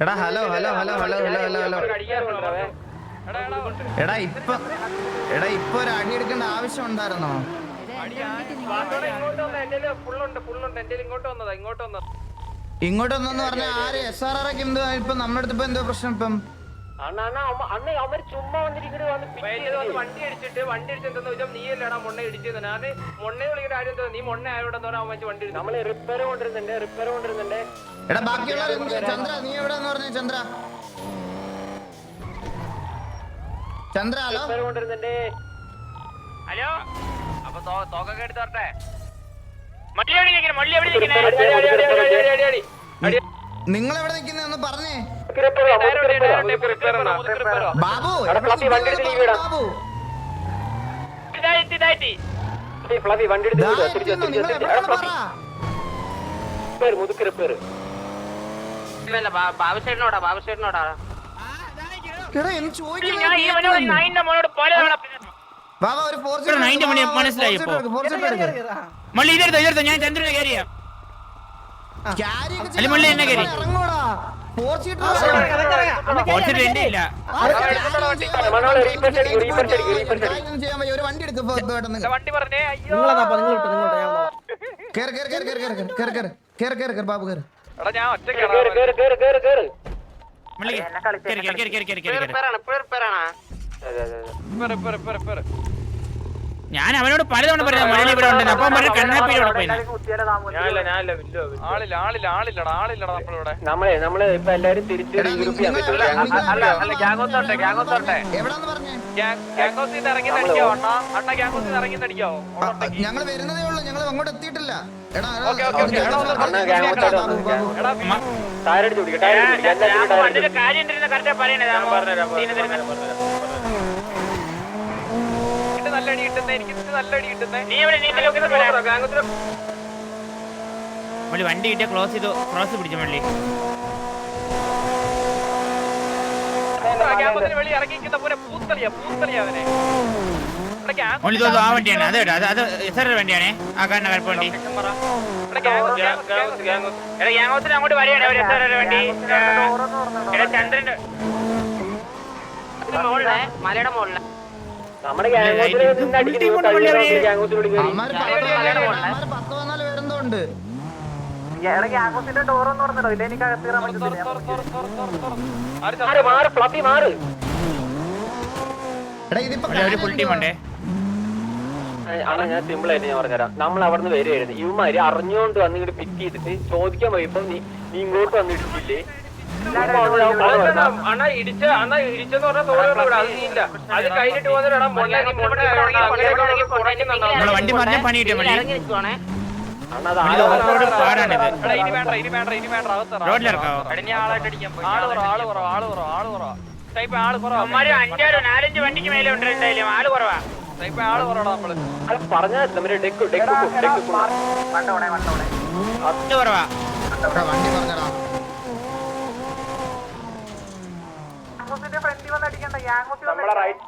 എടാ hello hello hello hello hello hello hello. എടാ ഇപ്പൊ എടാ ഇപ്പൊ ഒരു അടി എടുക്കേണ്ട ആവശ്യം ഉണ്ടായിരുന്നോ? ഇങ്ങോട്ട് വന്നെന്ന് പറഞ്ഞാൽ ആര്? എസ് ആർ ആർ ഒക്കെ എന്തോ ഇപ്പൊ നമ്മുടെ അടുത്ത് ഇപ്പൊ എന്തോ പ്രശ്നം ഇപ്പം? വണ്ടി അടിച്ചിട്ട് വണ്ടി അടിച്ചെന്തെന്ന് വെച്ചാൽ നീ അല്ലടാ മൊണ്ണ ഇടിച്ചത് ഞാൻ മൊണ്ണ വിളിക്കുന്ന കാര്യം എന്താ നീ മൊണ്ണ ആയോടെ അവൻ വെച്ച് വണ്ടി ഇടിച്ചു നമ്മൾ റിപ്പയർ കൊണ്ടിരുന്നുണ്ട് റിപ്പയർ കൊണ്ടിരുന്നുണ്ട് എടാ ബാക്കിയുള്ള ചന്ദ്ര നീ എവിടെന്ന് പറഞ്ഞ ചന്ദ്ര ചന്ദ്ര ഹലോ റിപ്പയർ കൊണ്ടിരുന്നുണ്ട് ഹലോ അപ്പൊ തോക്കൊക്കെ എടുത്ത് വരട്ടെ മള്ളി എവിടെ മള്ളി എവിടെ നിങ്ങൾ എവിടെ നിൽക്കുന്ന ഒന്ന് പറഞ്ഞേ ബാബു ഫ്ലവി വണ്ടി റിപ്പയർ മുതുക്ക് റിപ്പയർ ബാബുശേട്ടനോടാ ബാബുശേട്ടനോടാ. മനസ്സിലായി മള്ളി ഇതെടുത്തോ ഇതെടുത്തോ. ഞാൻ ചന്ദ്രനെ കയറിയാ. മള്ളി എന്നെ കയറി. ഒരു വണ്ടി എടുക്കും ബാബു കയറി ഞാൻ ഒറ്റ എന്നെ കളിക്കാൻ ഞാൻ അവനോട് പലതവണ പറയുന്നത് മലയാളി ഇവിടെ ഉണ്ടെന്ന് അപ്പം പറഞ്ഞു കണ്ണാപ്പി ഇവിടെ പോയി നമ്മളെ നമ്മൾ ഇപ്പൊ എല്ലാരും തിരിച്ചു ഞങ്ങൾ വരുന്നതേ ഉള്ളൂ ഞങ്ങൾ അങ്ങോട്ട് എത്തിയിട്ടില്ല കാര്യം കറക്റ്റ് പറയണേ നല്ല അടി കിട്ടുന്നേ എനിക്ക് ഇതിന് നല്ല അടി കിട്ടുന്നേ നീ എവിടെ നീ ഗ്യാങ്ങോസിലെ മള്ളി വണ്ടി കിട്ടിയ ക്ലോസ് ചെയ്തു ക്രോസ് പിടിച്ചു മള്ളി. ഗ്യാങ്ങോസിന് വെളി ഇറങ്ങിക്കുന്ന പോലെ പൂത്തളിയാ പൂത്തളിയാ അവനെ. ഇവിടെ ഗ്യാങ് മള്ളി തോന്നുന്നു ആ വണ്ടിയാണ്. അത് അത് എസ് വണ്ടിയാണേ. ആ കാണുന്ന കറുപ്പ് വണ്ടി. അങ്ങോട്ട് വരികയാണ് ഒരു എസ് ചന്ദ്രന്റെ മലയുടെ മുകളിൽ ഗ്യാങ്ങോസിന്റെ ഡോർ മാറ്? മാറ്. ഞാൻ സിമ്പിൾ ആയിട്ട് ഞാൻ പറഞ്ഞുതരാം. നമ്മൾ അവിടെ നിന്ന് ഇവന്മാര് അറിഞ്ഞുകൊണ്ട് വന്ന് ഇങ്ങോട്ട് പിക്ക് ചെയ്തിട്ട് ചോദിക്കാൻ പോയപ്പോ നീ നീ ഇങ്ങോട്ട് വന്നിട്ടില്ലേ? അണ്ണാ അത് നമ്മളെ വണ്ടി മറിഞ്ഞ പണി കിട്ടിയ പണി നാലഞ്ച് വണ്ടിക്ക് ഉണ്ട് ആൾ കുറവാ. ആൾ നമ്മൾ ഡെക്ക് ഡെക്ക് ഡെക്ക് വണ്ടി പറഞ്ഞടാ നമ്മളെ റൈറ്റ്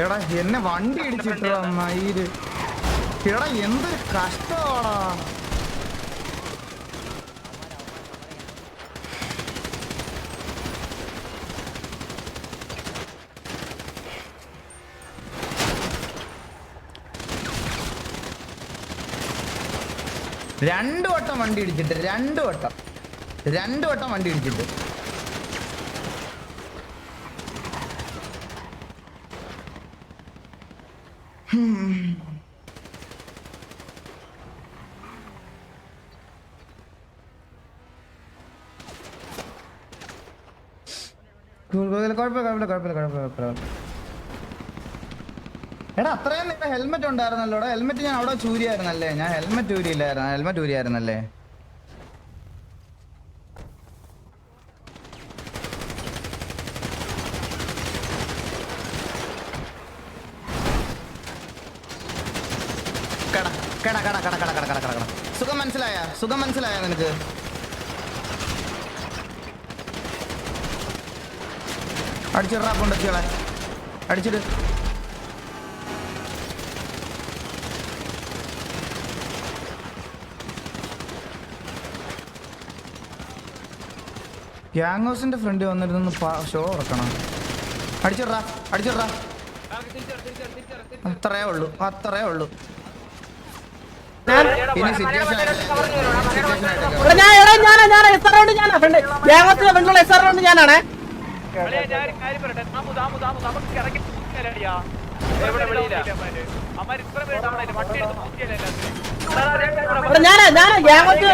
എടാ എന്നെ വണ്ടി ഇടിച്ചിട്ടാ മയിൽ എടാ എന്തൊരു കഷ്ടമാടാ. രണ്ടു വട്ടം വണ്ടി ഇടിച്ചിട്ട് രണ്ടു വട്ടം. രണ്ടു വട്ടം വണ്ടി ഇടിച്ചിട്ട് എടാ അത്രയും നിന്റെ ഹെൽമെറ്റ് ഉണ്ടായിരുന്നല്ലോടാ? ഹെൽമെറ്റ് ഞാൻ അവിടെ ചൂരിയായിരുന്നല്ലേ? ഞാൻ ഹെൽമെറ്റ് ഊരിയില്ലായിരുന്നു ഹെൽമെറ്റ് ഊരിയായിരുന്നല്ലേ? കട കട കട കട കട കട കട സുഖം മനസ്സിലായ? സുഖം മനസ്സിലായ നിനക്ക്? അടിച്ചിടാ. കൊണ്ടെത്തിയോളെ അടിച്ചിട് ഗ്യാങ് ഹൗസിന്റെ ഫ്രണ്ട് വന്നിരുന്നു ഷോ ഉറക്കണം അടിച്ചിട്രാ അടിച്ചിട്രാ അത്രേ ഉള്ളൂ അത്രേ ഉള്ളൂ. ഞാൻ എടാ ഞാനാ ഞാനാ എസ് ആർ റൗണ്ട് ഞാനാ ഫ്രണ്ട് ഗ്യാങ്ങത്തിന്റെ ഫ്രണ്ടിലുള്ള എസ് ആർ റൗണ്ട് ഞാനാണേ ഞാനാ ഞാനാ ഗ്യാങ്ങത്ത്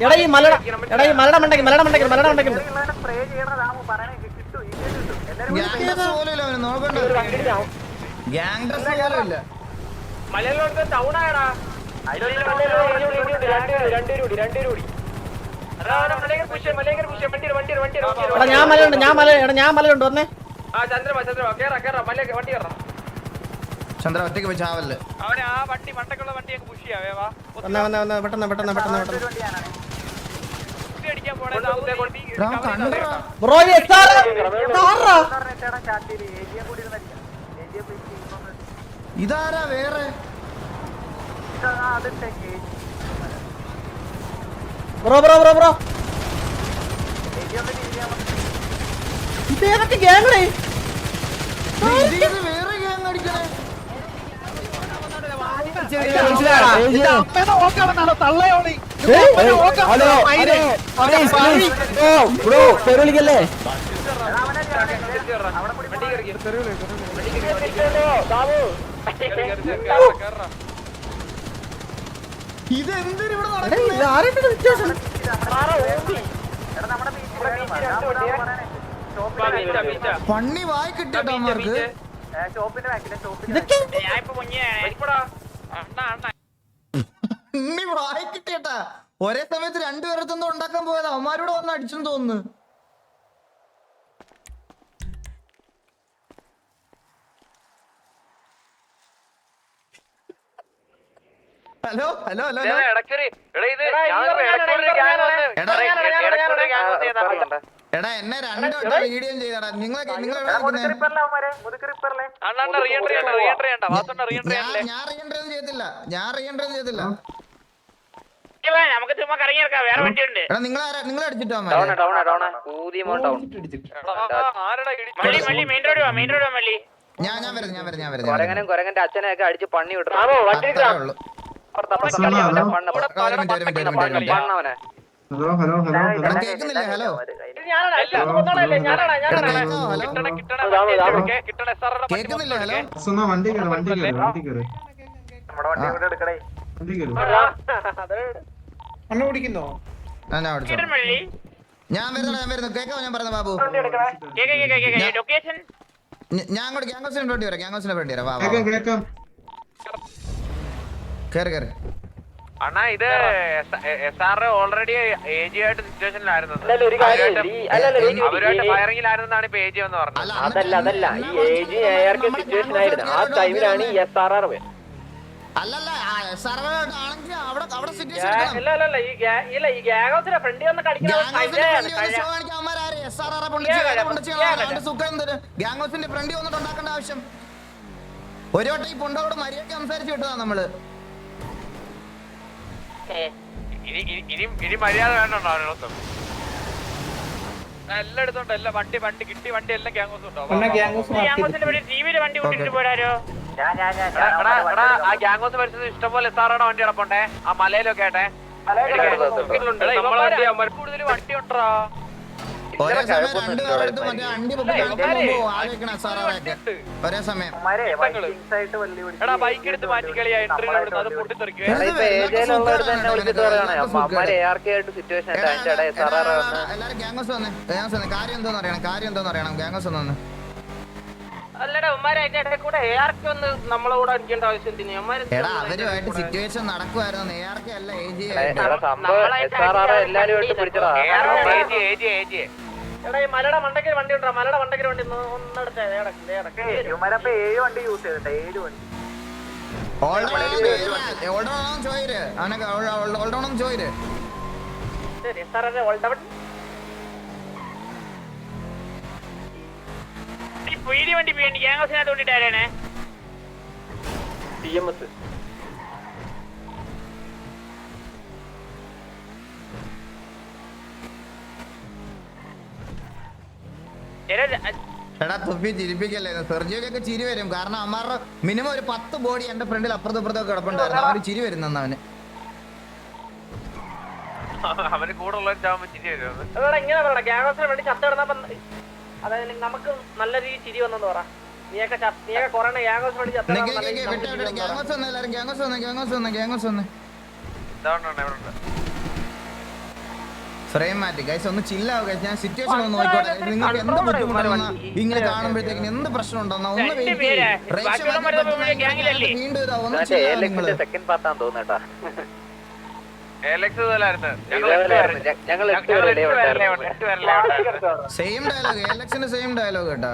എടാ ഈ മലട എടാ ഈ മലട മണ്ടയ്ക്ക് മലട മണ്ടയ്ക്ക് മലട മണ്ടയ്ക്ക്. ഗ്യാങ് ഡ്രസ് പോലും ഇല്ല അവന് നോക്കണ്ട. ഗ്യാങ് ഡ്രസ് പോലും ഇല്ല മലയിലോട്ട് ടൗൺ ആയടാ. എടാ ഞാൻ മലയുണ്ട് ഞാൻ മല എടാ ഞാൻ മലയുണ്ട് വന്നേ. ചന്ദ്ര ഒറ്റയ്ക്ക് പോയി ചാവല്ലേ? വന്നേ വന്നേ വന്നേ പെട്ടെന്ന് പെട്ടെന്ന് പെട്ടെന്ന് പെട്ടെന്ന്. ബ്രോ ഇതാരാ വേറെ? ബ്രോ ബ്രോ ബ്രോ ബ്രോ ഇത് ഏതൊക്കെ ഗ്യാങ്ങളെ ഇത് വേറെ ഗ്യാങ് അടിക്കണേ കയറി കേറാ ഇത് എന്തിനു ഇവിടെ എടാ, നടക്കുന്നേ? ഇത് ആരുടെ സിറ്റുവേഷൻ പണ്ണി വായി കിട്ടിട്ടോ പണ്ണി വായി കിട്ടിയട്ടാ. ഒരേ സമയത്ത് രണ്ടുപേരത്തൊന്നും ഉണ്ടാക്കാൻ പോയത്. അവന്മാരോട് വന്ന് അടിച്ചെന്ന് തോന്നുന്നു. ഹലോ ഹലോ ഹലോ എടാ എന്നെ രണ്ടു വട്ടം വീഡിയോ ചെയ്തടാ. നിങ്ങളൊക്കെ നിങ്ങൾ ഞാൻ ഞാൻ റീഎൻട്രി ഒന്നും ചെയ്തില്ല ഞാൻ റീഎൻട്രി ഒന്നും ചെയ്തില്ല നമുക്ക് ചുമ്മാ കറങ്ങി ഇറക്കാം വേറെ വണ്ടി ഉണ്ട് എടാ നിങ്ങൾ നിങ്ങൾ അടിച്ചിട്ടോ അമ്മ ആരടാ മള്ളി മള്ളി മെയിൻ റോഡ് വാ മെയിൻ റോഡ് വാ മള്ളി ഞാൻ ഞാൻ വരുന്നു ഞാൻ വരുന്നു ഞാൻ വരുന്നു. ഞാൻ കൊരങ്ങനും കൊരങ്ങന്റെ അച്ഛനെയൊക്കെ അടിച്ച് പണി വിട്ടു. Hello hello. ഹലോ ഹലോ എടാ ഹലോ. കേൾക്കുന്നില്ലേ ഹലോ. സുന വണ്ടി കയറി വണ്ടി കയറി വണ്ടി കയറി വണ്ടി കയറി ഞാൻ ഞാൻ മള്ളി. ഞാൻ വരുന്നു ഞാൻ വരുന്നു കേക്കോ ഞാൻ പറയുന്നത് ബാബു. ഞാൻ അങ്ങോട്ട് ഗ്യാങ് ഹൗസിന് വേണ്ടി വരാം. ഗ്യാങ് ഹൗസിന് വേണ്ടി വരാം. വാ കേറി കയറി അണ്ണാ ഇത് S R already A G ആയിട്ട് സിറ്റുവേഷനിലായിരുന്നു അവരുമായിട്ട് ഫയറിംഗിലായിരുന്നാണ് ഇപ്പൊ എ ജി എന്ന് പറഞ്ഞത്. അല്ല അതല്ല അതല്ല. ഈ AG A R K situation ആയിരുന്നു. ആ ടൈമിലാണ് ഈ എസ് ആർ ആർ അല്ലല്ല സർവർ ആണെങ്കിൽ അവിടെ അവിടെ സിറ്റുവേഷൻ എടുക്കണം. ഇല്ല ഇല്ല ഈ ഇല്ല ഗ്യാങ് ഹൗസിന്റെ ഫ്രണ്ടിൽ വന്ന്? ഗ്യാങ് ഹൗസിന്റെ ഫ്രണ്ടിൽ വന്നിട്ട് ഉണ്ടാക്കേണ്ട ആവശ്യം. ഒരു വട്ടം ഈ പൊണ്ടോട് മര്യാദ സംസാരിച്ചു വിട്ടതാ നമ്മൾ. ഇനി മര്യാദ വേണ്ടോ അവരോടൊപ്പം എല്ലാം എടുത്തോണ്ട് എല്ലാം വണ്ടി വണ്ടി കിട്ടി വണ്ടി എല്ലാം ഉണ്ടോ? വണ്ടി ആ ഇഷ്ടംപോലെ ആറുടെ വണ്ടി കിടപ്പുണ്ടേ? ആ മലയിലൊക്കെ ആട്ടെ കൂടുതൽ വണ്ടി ഉണ്ടോ? ഒരേ സമയം രണ്ട് പേരെടുത്ത് മറ്റേ അണ്ടി പൊക്കി കാണിക്കാൻ പോകുമ്പോ ആലോചിക്കണം ഒക്കെ ഒരേ സമയം. എടാ ബൈക്ക് എടുത്ത് മാറ്റി കളിയാ. എൻട്രി ഇവിടുന്ന് അത് പൊട്ടിത്തെറിക്കുവേ ഇത് ഇപ്പൊ വെള്ളക്ക് തന്നെ വിളിച്ചിട്ട് നിനക്ക്. പറയണേ വെള്ളക്ക് അമ്മമാര് സുഖമാണ്. എ ആർ കെ ആയിട്ട് സിറ്റുവേഷൻ ആയിട്ട് എടാ, അതിന്റെ ഇടയിൽ എസ് ആർ ആർ എടാ, എല്ലാരും ഗ്യാങ് വന്നേ. ഗ്യാങ് വന്നേ കാര്യം എന്തോന്ന് അറിയണം? കാര്യം എന്തോന്ന് അറിയണം? ഗ്യാങ് ഹൗസ് വന്നു. അല്ലടാ ഉമ്മാരെ അതിന്റെ ഇടയിൽ കൂടെ എ ആർക്ക് ഒന്ന് നമ്മളെ കൂടെ അടിക്കേണ്ട ആവശ്യം എന്തിനാ? ഉമ്മാര് എടാ അവരുമായിട്ട് സിറ്റുവേഷൻ നടക്കുമായിരുന്നു നേരത്തെ അല്ല ഏജ് എല്ലാരും എടാ ഈ മലയുടെ വണ്ടി ഉണ്ടോ? മലയുടെ മണ്ടയ്ക്ക് വണ്ടി ഒന്നെടുത്തേ ഓൾഡോണം ചോയിര്. അവനൊക്കെ ഓൾഡോണം ചോയിര്. ശരി സാറേ ഓൾഡവൺ പീടി വണ്ടി പീടി ഗ്യാങ് ഹൗസിനകത്ത് കൊണ്ടിട്ടാരാണ് എടാ തുപ്പി ചിരിപ്പിക്കല്ലേ? സെർജിയൊക്കെ ചിരി വരും. കാരണം അമ്മാരുടെ മിനിമം ഒരു പത്ത് ബോഡി എന്റെ ഫ്രണ്ടിൽ അപ്പുറത്തും ഇപ്പുറത്തൊക്കെ കിടപ്പുണ്ടായിരുന്നു. അവർ ചിരി വരുന്ന അവന്. അവന് കൂടെ ഇങ്ങനെ പറയണ ഗ്യാങ്സിന് വേണ്ടി ചത്ത കിടന്നപ്പോ അതായത് നമുക്ക് നല്ല രീതി ചിരി വന്നെന്ന് പറ. നീയൊക്കെ നീയൊക്കെ കൊറേ ഗ്യാങ്സിന് വേണ്ടി ചത്ത. ഗ്യാങ്ങോസ് വന്ന് എല്ലാരും ഗ്യാങ്ങോസ് വന്ന് ഗ്യാങ്ങോസ് വന്ന് ഫ്രെയിം മാറ്റി. ഗൈസ് ഒന്ന് ചില്ലാവുക ഞാൻ സിറ്റുവേഷൻ ഒന്ന് നോക്കിക്കോട്ടെ. നിങ്ങൾക്ക് എന്ത് ബുദ്ധിമുട്ടാണ് ഇങ്ങനെ കാണുമ്പോഴത്തേക്കിന് എന്ത് പ്രശ്നം ഉണ്ടോ ഒന്ന്? വീണ്ടും ഇതാ ഒന്ന് സെയിം ഡയലോഗ് എലക്ഷന്റെ സെയിം ഡയലോഗ് കേട്ടാ.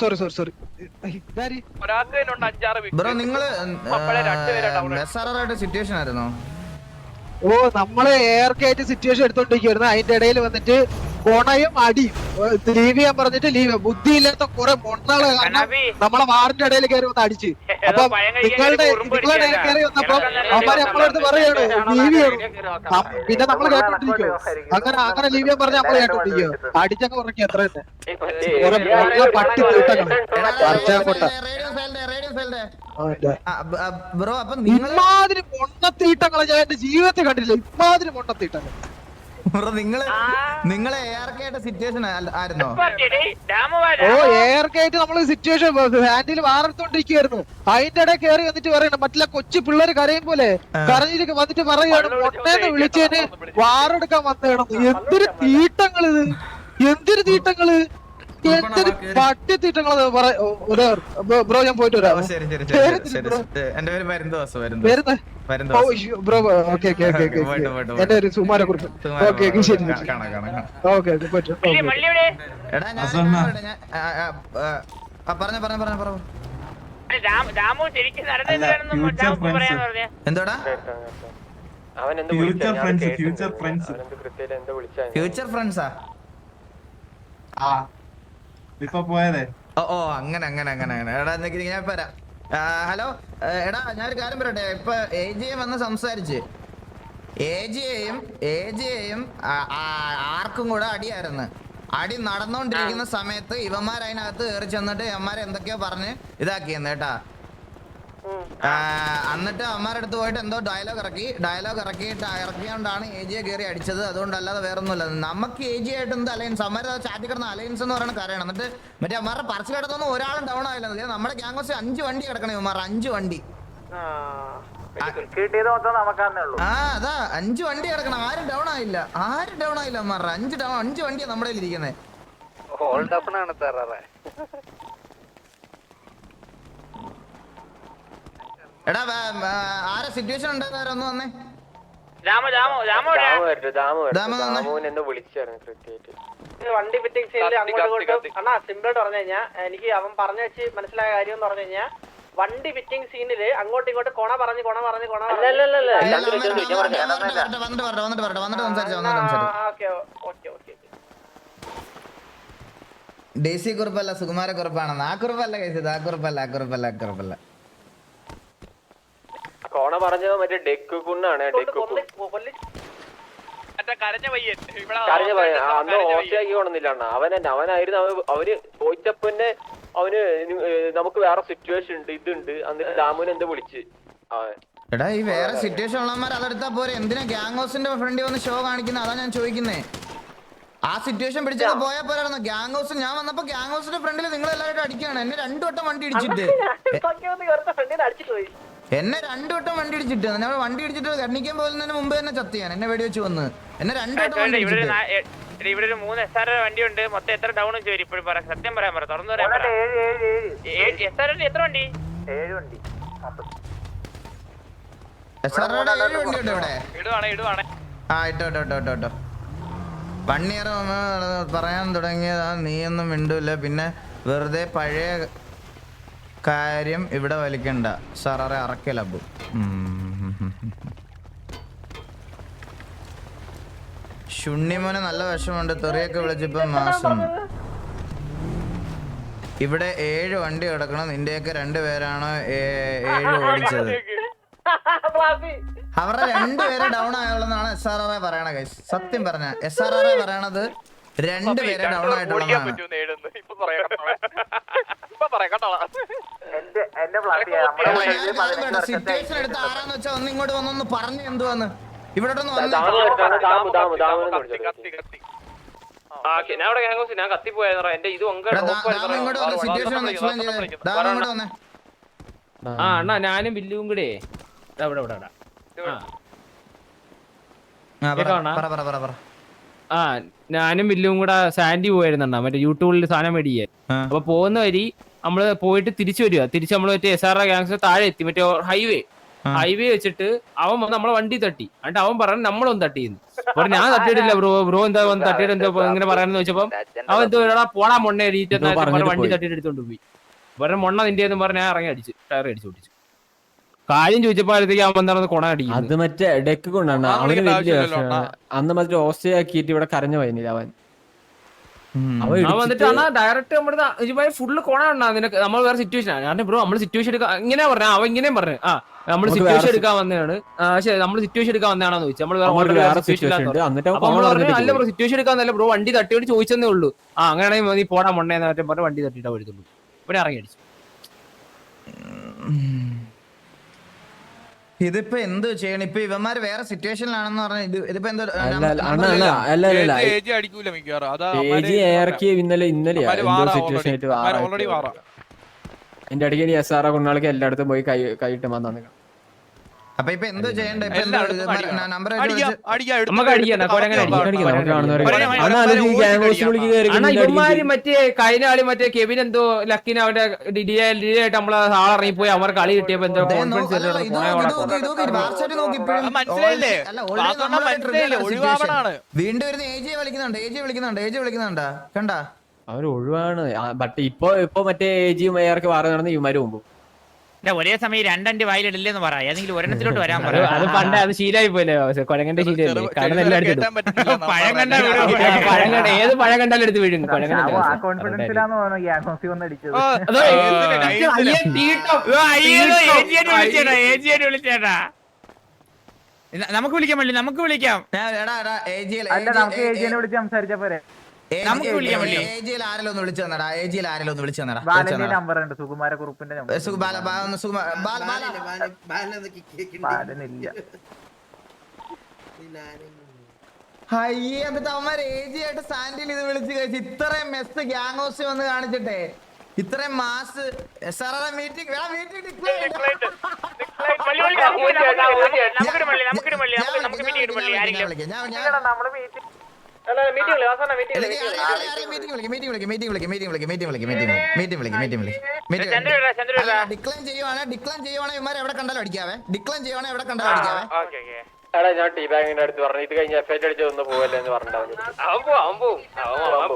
സോറി സോറി സോറി ഒരാൾക്ക് തന്നെ ഉണ്ട് അഞ്ചാറ്. ബ്രോ നിങ്ങൾ സിറ്റുവേഷൻ ആയിരുന്നോ? ഓ നമ്മൾ എയർ കയറ്റ് സിറ്റുവേഷൻ എടുത്തോണ്ടിരിക്കുവായിരുന്നു. അതിന്റെ ഇടയിൽ വന്നിട്ട് കൊണയും അടിയും. ലീവ് ചെയ്യാൻ പറഞ്ഞിട്ട് ലീവ് ബുദ്ധിയില്ലാത്ത കുറെ മൊണ്ണാൾ കാരണം നമ്മളെ വാറിന്റെ ഇടയിൽ കയറി വന്ന് അടിച്ച്. അപ്പൊ നിങ്ങളുടെ നിങ്ങളുടെ ഇടയിൽ കയറി വന്നപ്പോ പിടിച്ചതാ. നമ്മളടുത്ത് നമ്മളെ അടുത്ത് പറയാണ് ലീവ് ചെയ്യണം. പിന്നെ നമ്മൾ കേട്ടോണ്ടിരിക്കോ അങ്ങനെ അങ്ങനെ ലീവ് ചെയ്യാൻ പറഞ്ഞ നമ്മൾ കേട്ടോണ്ടിരിക്കോ അടിച്ചൊക്കെ ഉറക്കി എത്ര തന്നെ. കുറെ മൊണ്ണ പട്ടി തീട്ടങ്ങൾ ബ്രോ അപ്പൊ നിങ്ങൾ ഇമാതിരി മൊണ്ണത്തീട്ടങ്ങളെ ഞാൻ എന്റെ ജീവിതത്തിൽ കണ്ടില്ല ഇമാതിരി മൊണ്ണത്തീട്ടങ്ങൾ നിങ്ങൾ നിങ്ങളെ എ ആർ സിറ്റുവേഷൻ ആയിരുന്നോ? ഓ. എയർ കയറ്റി നമ്മൾ സിറ്റുവേഷൻ ഹാൻഡിൽ വാർത്തൊണ്ടിരിക്കുവായിരുന്നു അതിന്റെ ഇടയിൽ കയറി വന്നിട്ട് പറയണം മറ്റുള്ള കൊച്ചു പിള്ളേര് കരയും പോലെ. കരഞ്ഞിരിക്കും വന്നിട്ട് പറയാണ് പൊട്ടേന്ന് വിളിച്ചേന് വാറെടുക്കാൻ വന്നേണം എന്തൊരു തീട്ടങ്ങളിത് എന്തൊരു തീട്ടങ്ങൾ? എന്തൊരു പട്ടി തീട്ടങ്ങൾ ബ്രോ ഞാൻ പോയിട്ട് വരാം. എന്റെ പേര് വരുന്നോസ് വരുന്ന വരുന്ന? ഓ bro okay okay okay okay പോയിട്ട്, പേര് എന്റെ ഒരു സുമാരക്കുറിപ്പ് ഓക്കെ ഓക്കെ ശരി ഓക്കെ ഓക്കെ മള്ളി, പറഞ്ഞു പറഞ്ഞോ പറഞ്ഞോ പറഞ്ഞോ. എന്തോടാ? ഫ്യൂച്ചർ ഫ്രണ്ട്സാ ആ. ഇപ്പൊ പോയതേ. ഓ ഓ അങ്ങനെ അങ്ങനെ അങ്ങനെ അങ്ങനെ. എടാ എന്തെങ്കിലും ഞാൻ വരാം. ഹലോ? എടാ ഞാനൊരു കാര്യം പറയട്ടെ? ഇപ്പൊ എ ജി എ വന്ന് സംസാരിച്ച്. എ ജിയെയും എ ജിയെയും ആർക്കും കൂടെ അടിയായിരുന്നു. അടി നടന്നുകൊണ്ടിരിക്കുന്ന സമയത്ത് ഇവന്മാർ അതിനകത്ത് കയറി ചെന്നിട്ട് ഇവന്മാരെ എന്തൊക്കെയോ പറഞ്ഞ് ഇതാക്കിയെന്ന് കേട്ടാ. എന്നിട്ട് അമ്മാരുടെ അടുത്ത് പോയിട്ട് എന്തോ ഡയലോഗ് ഇറക്കി. ഡയലോഗ് ഇറക്കിയിട്ട് ഇറക്കിയോണ്ടാണ് എ ജിയെ കയറി അടിച്ചത്. അതുകൊണ്ടല്ലാതെ വേറെ ഒന്നുമില്ല നമുക്ക് എ ജി ആയിട്ട് എന്ത് അലയൻസ് അമ്മാരെ ചാറ്റി കിടന്ന അലയൻസ് എന്ന് പറയുന്ന കാര്യമാണ്. എന്നിട്ട് മറ്റേ അമ്മാരുടെ പറിച്ചു കിടന്നൊന്നും ഒരാളും ഡൗൺ ആയില്ല. നമ്മുടെ ഗ്യാങ്സ് അഞ്ച് വണ്ടി കിടക്കണേ ഇവന്മാർ. അഞ്ച് വണ്ടി. ആ അതാ. അഞ്ച് വണ്ടി കിടക്കണം. ആരും ഡൗൺ ആയില്ല. ആരും ഡൗൺ ആയില്ല അമ്മാർ അഞ്ച് ഡൗൺ അഞ്ച് വണ്ടിയാണ് നമ്മുടെ ഇരിക്കുന്നത് ഹോൾഡ് ആണ് സാറേ എടാ ആരെ സിറ്റുവേഷൻ ഉണ്ടായിരുന്നു ഒന്ന് വന്നേ? വണ്ടി ഫിറ്റിംഗ് സീനിൽ കത്തി, അങ്ങോട്ടും ഇങ്ങോട്ടും അണ്ണാ സിമ്പിൾ ആയിട്ട് പറഞ്ഞു കഴിഞ്ഞാൽ എനിക്ക് അവൻ പറഞ്ഞു വെച്ച് മനസ്സിലായ കാര്യം എന്ന് പറഞ്ഞു കഴിഞ്ഞാൽ വണ്ടി ഫിറ്റിംഗ് സീനിൽ അങ്ങോട്ടും ഇങ്ങോട്ടും കൊണ പറഞ്ഞ് കൊണ പറഞ്ഞ് കൊണ ഡേസി കുറിപ്പല്ല സുകുമാര കുറിപ്പാണെന്ന്. ആ കുറിപ്പല്ല കഴിച്ചത് ആ കുറിപ്പല്ല ആ കുറിപ്പല്ല ആ കുറിപ്പല്ല. കോണ പറഞ്ഞത് മറ്റേ ഡെക്ക് കുണ്ണാണ് ഡെക്ക് കരഞ്ഞ പയ്യൻ. അന്ന് കൊണ്ടില്ല അണ്ണ. അവൻ തന്നെ അവനായിരുന്നു. അവർ പോയിച്ചപ്പന്നെ അവന് നമുക്ക് വേറെ സിറ്റുവേഷൻ ഉണ്ട് ഇതുണ്ട്. എന്നിട്ട് ദാമുവിനെ എന്താ വിളിച്ച്? അവൻ എടാ ഈ വേറെ സിറ്റുവേഷൻ ഉള്ളവന്മാർ അതെടുത്താ പോരെ. എന്തിനാ ഗ്യാങ് ഹൗസിന്റെ ഫ്രണ്ടിൽ വന്ന് ഷോ കാണിക്കുന്നത് അതാ ഞാൻ ചോദിക്കുന്നേ. ആ സിറ്റുവേഷൻ പിടിച്ചത് പോയാ പോരായിരുന്നു. ഗ്യാങ് ഹൗസ് ഞാൻ വന്നപ്പോ ഗ്യാങ് ഹൗസിന്റെ ഫ്രണ്ടിൽ നിങ്ങൾ എല്ലാവരും അടിക്കുകയാണ് എന്നെ രണ്ടു വട്ടം വണ്ടി ഇടിച്ചിട്ട്. എന്നെ രണ്ടു വട്ടം വണ്ടി ഇടിച്ചിട്ട് ഞാൻ വണ്ടി ഇടിച്ചിട്ട് കണ്ണിക്കാൻ പോകുന്നതിന് മുമ്പ് തന്നെ ചത്തിയാണ് ഞാൻ എന്നെ വെടിവെച്ച് വന്ന് എന്നെ രണ്ടു വട്ടം ഇവിടെ വണ്ടി ഇവിടെ ഒരു മൂന്ന് എസ് ആർ വണ്ടി ഉണ്ട് മൊത്തം എത്ര ഡൗൺ ചോദിച്ചു ഇപ്പോഴും പറ സത്യം പറയാൻ പറ തുറന്നു പറയാൻ പറ. എസ് ആർ എത്ര വണ്ടി? ഏഴ് വണ്ടി. എസ് ആർ ഏഴ് വണ്ടി ഉണ്ട് ഇവിടെ. ഇടുവാണേ ഇടുവാണേ. ആ ഇട്ടോ ഇട്ടോ ഇട്ടോ ഇട്ടോ ഇട്ടോ. വൺ ഇയർ പറയാൻ തുടങ്ങിയതാ നീയൊന്നും മിണ്ടൂല. പിന്നെ വെറുതെ പഴയ കാര്യം ഇവിടെ വലിക്കണ്ട. സാറേ അറക്കലബു ശുണ്ണിമോന് നല്ല വിഷമുണ്ട് തെറിയൊക്കെ വിളിച്ചപ്പോ മാസം. ഇവിടെ ഏഴ് വണ്ടി കിടക്കണം. നിന്റെയൊക്കെ രണ്ടുപേരാണ് ഏഴ് ഓടിച്ചത്. അവരുടെ രണ്ടുപേരെ ഡൗൺ ആയുള്ളതാണ് എസ് ആർ ആർ പറയണ കൈസ് സത്യം പറഞ്ഞ എസ് ആർ ആർ പറയണത് രണ്ടുപേരെ ഡൗൺ ആയിട്ടുള്ളതാണ്. സിറ്റുവേഷൻ എടുത്ത് ആരാന്ന് വെച്ചാ ഒന്ന് ഇങ്ങോട്ട് വന്നൊന്ന് പറഞ്ഞു എന്തുവാന്ന്? ഇവിടെ ഞാൻ ഗ്യാങ് ഞാൻ കത്തിപ്പോയാ എന്റെ ഇത് ഒങ്ക എടാ, ഇങ്ങോട്ട് വന്ന് സിറ്റുവേഷൻ ഒന്ന് എക്സ്പ്ലെയിൻ ചെയ്തേ ഇങ്ങോട്ട് വന്നേ. ആ അണ്ണാ ഞാനും ബില്ലും കൂടെ. ഇവിടെ ഇവിടെ ഇവിടെ. ആ. ആ, പറ, പറ പറ പറ പറ. ആ ഞാനും ബില്ലും കൂടെ സാൻഡി പോയിരുന്നണ്ണ. മറ്റേ യൂട്യൂബിൽ സാധനം മേടിക്കാൻ ആ. അപ്പൊ പോകുന്ന വരി നമ്മൾ പോയിട്ട് തിരിച്ചു വരിക. തിരിച്ച് നമ്മൾ മറ്റേ എസ് ആർ ഗ്യാങ്സ് താഴെ എത്തി മറ്റേ ഹൈവേ ഹൈവേ വെച്ചിട്ട് അവൻ വന്ന് നമ്മളെ വണ്ടി തട്ടി. എന്നിട്ട് അവൻ പറഞ്ഞു നമ്മളൊന്ന് തട്ടിയെന്ന്. അപ്പൊ ഞാൻ തട്ടിയിട്ടില്ല ബ്രോ ബ്രോ എന്താ വന്ന് തട്ടിയിട്ട് എന്താ ഇങ്ങനെ പറയാന്ന് വെച്ചപ്പോ അവൻ എന്തോ എടാ പോടാ മൊണ്ണ വണ്ടി തട്ടിയിട്ട് എടുത്തോണ്ട് പോയി. പറഞ്ഞ മൊണ്ണ നിന്റെ എന്ന് പറഞ്ഞ ഞാൻ ഇറങ്ങി അടിച്ചു ടയർ അടിച്ചു ഓടിച്ചു. കാര്യം ചോദിച്ചപ്പോഴത്തേക്ക് അവൻ എന്താണെന്ന് കൊണ അടിക്കുന്നു അത് മറ്റേ ഡെക്ക് കൊണ്ടാണ് അന്ന് മറ്റേ ഓസ്റ്റേ ആക്കിയിട്ട് ഇവിടെ കരഞ്ഞു പോയില്ല അവൻ അവൻ അവൻ വന്നിട്ട് ഇടിച്ചിട്ട് അണ്ണാ ഡയറക്റ്റ് നമ്മുടെ ഇതുമായി ഫുള്ള് കോണ അണ്ണാ നിനക്ക്. നമ്മൾ വേറെ സിറ്റുവേഷൻ ആണ്. ബ്രോ നമ്മൾ സിറ്റുവേഷൻ എടുക്കാൻ ഇങ്ങനെ പറഞ്ഞ. അവ ഇങ്ങനെയും പറഞ്ഞു. ആ നമ്മൾ സിറ്റുവേഷൻ എടുക്കാൻ വന്നതാണ്. ആ, നമ്മൾ സിറ്റുവേഷൻ എടുക്കാൻ വന്നതാണെന്ന് ചോദിച്ചു. നമ്മൾ അല്ല ബ്രോ. സിറ്റുവേഷൻ എടുക്കാന്നല്ല ബ്രോ വണ്ടി തട്ടിയോട് ചോദിച്ചെന്നേ ഉള്ളൂ. ആ അങ്ങനെയാണെങ്കിൽ നീ പോടാ മൊണ്ണേന്ന് പറഞ്ഞാൽ പറഞ്ഞ് വണ്ടി തട്ടിയിട്ടാ വരുത്തുള്ളൂ ഇവിടെ ഇറങ്ങി അടിച്ചു. ഇതിപ്പോ എന്ത് ചെയ്യണം? ഇപ്പൊ ഇവന്മാര് വേറെ സിറ്റുവേഷനിലാണെന്ന് പറഞ്ഞ ഇത് ഇതിപ്പോ എന്തോ അല്ല അല്ല അല്ല അല്ല അല്ല അടിക്കൂല അതാ ഏജി ഇറക്കി ഇന്നലെ ഇന്നലെയാ. എന്തോ സിറ്റുവേഷൻ ആയിട്ട് ഓൾറെഡി വാറ. വാറ. എന്റെ ഇടയ്ക്ക് എസ് ആർ കൊണ്ടാൾക്ക് എല്ലായിടത്തും പോയി കൈ കൈയിട്ട് വന്നു അപ്പൊ ഇപ്പൊ എന്തോ ചെയ്യണ്ടേ? ഇപ്പൊ നമ്പർ ഇവന്മാര് മറ്റേ കഴിഞ്ഞ ആളി മറ്റേ കെവിൻ എന്തോ ലക്കിന് അവന്റെ ഡിഡി ഡിലേ ആയിട്ട് നമ്മളെ ആളിറങ്ങി പോയി അവർ കളി കിട്ടിയപ്പോ എന്തോ കോൺഫിഡൻസ്. വീണ്ടും വരുന്ന വിളിക്കുന്നുണ്ട് ഏജി വിളിക്കുന്നുണ്ട് ഏജി വിളിക്കുന്നുണ്ട്. കണ്ട? അവർ ഒഴിവാണ്. ബട്ട് ഇപ്പൊ ഇപ്പൊ മറ്റേ ഏജിയും എയർക്ക് വാറ നടന്ന് ഇവന്മാര് മുമ്പ് ഒരേ സമയം രണ്ടണ്ടി വായിലിടില്ലെന്ന് പറ. ഏതെങ്കിലും ഒരെണ്ണത്തിലോട്ട് വരാൻ പറയാം അത് പണ്ട് അത് ശീലായി പോലെ കൊഴങ്ങന്റെ ശീലല്ലേ കാരണം എല്ലാം പഴം കണ്ടാ പഴം കണ്ട ഏത് പഴം കണ്ടാലും എടുത്ത് വീഴും. പഴം. വിളിച്ചേട്ടാ നമുക്ക് വിളിക്കാൻ വേണ്ടി നമുക്ക് വിളിക്കാം. അല്ല എടാ വിളിച്ച് സംസാരിച്ചാ പോരെ. നമുക്ക് വിളിക്കാൻ വേണ്ടി. എജിയിൽ ആരെങ്കിലും ഒന്ന് വിളിച്ചു തന്നടാ. ഏജിയിൽ ആരെങ്കിലും ഒന്ന് വിളിച്ചു തന്നടാ. വിളിച്ചു നമ്പർ ഉണ്ട്. സുകുമാര കുറുപ്പിന്റെ ബാലനില്ല അയ്യേ എന്നിട്ട് അവന്മാർ സാൻഡിൽ ഇത് വിളിച്ച് കഴിച്ച് ഇത്രയും മെസ് ഗ്യാങ് ഹൗസ് വന്ന് കാണിച്ചിട്ടെ. ഇത്രയും മാസ് സാറേ മീറ്റിംഗ് മീറ്റിംഗ് വിളിക്കും ഡിക്ലൈൻ ചെയ്യുവാണ് ഡിക്ലൈൻ ചെയ്യുവാണ് ഇവന്മാർ എവിടെ കണ്ടാലും അടിക്കാവേ. ഡിക്ലൈൻ ചെയ്യുവാണ് എവിടെ കണ്ടാലും അടിക്കാവേ. എടാ ഞാൻ ടീ ബാഗിന്റെ അടുത്ത് പറഞ്ഞു. ഇത് കഴിഞ്ഞ എഫ് ഐ അടിച്ച് ഒന്ന് പോവല്ലേ എന്ന് പറഞ്ഞിട്ടുണ്ടാവും അവൻ പോവും അവൻ പോവും. അവൻ അവൻ